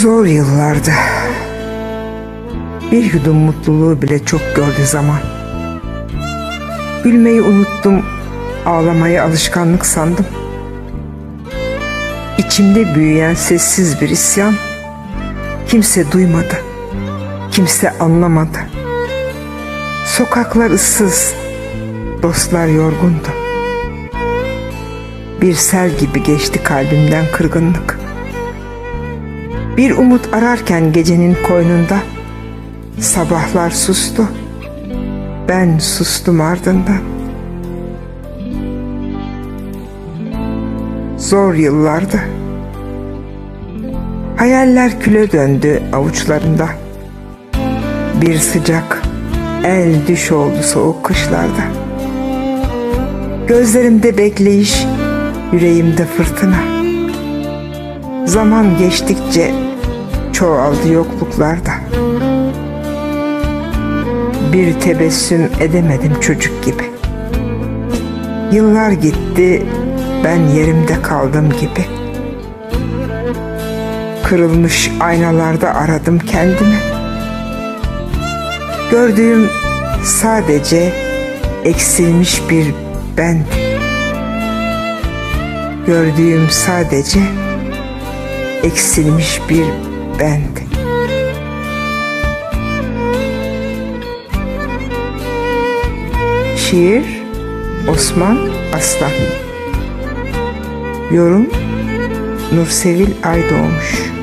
Zor yıllardı. Bir yudum mutluluğu bile çok gördü zaman. Gülmeyi unuttum, ağlamayı alışkanlık sandım. İçimde büyüyen sessiz bir isyan, kimse duymadı, kimse anlamadı. Sokaklar ıssız, dostlar yorgundu. Bir sel gibi geçti kalbimden kırgınlık. Bir umut ararken gecenin koynunda sabahlar sustu. Ben sustum ardından. Zor yıllardı. Hayaller küle döndü avuçlarında. Bir sıcak el düş oldu soğuk kışlarda. Gözlerimde bekleyiş, yüreğimde fırtına. Zaman geçtikçe çoğaldı yokluklarda. Bir tebessüm edemedim çocuk gibi. Yıllar gitti, ben yerimde kaldım gibi. Kırılmış aynalarda aradım kendimi. Gördüğüm sadece eksilmiş bir ben. Gördüğüm sadece eksilmiş bir bendi. Şiir Osman Aslan Yorum Nursevil Aydoğmuş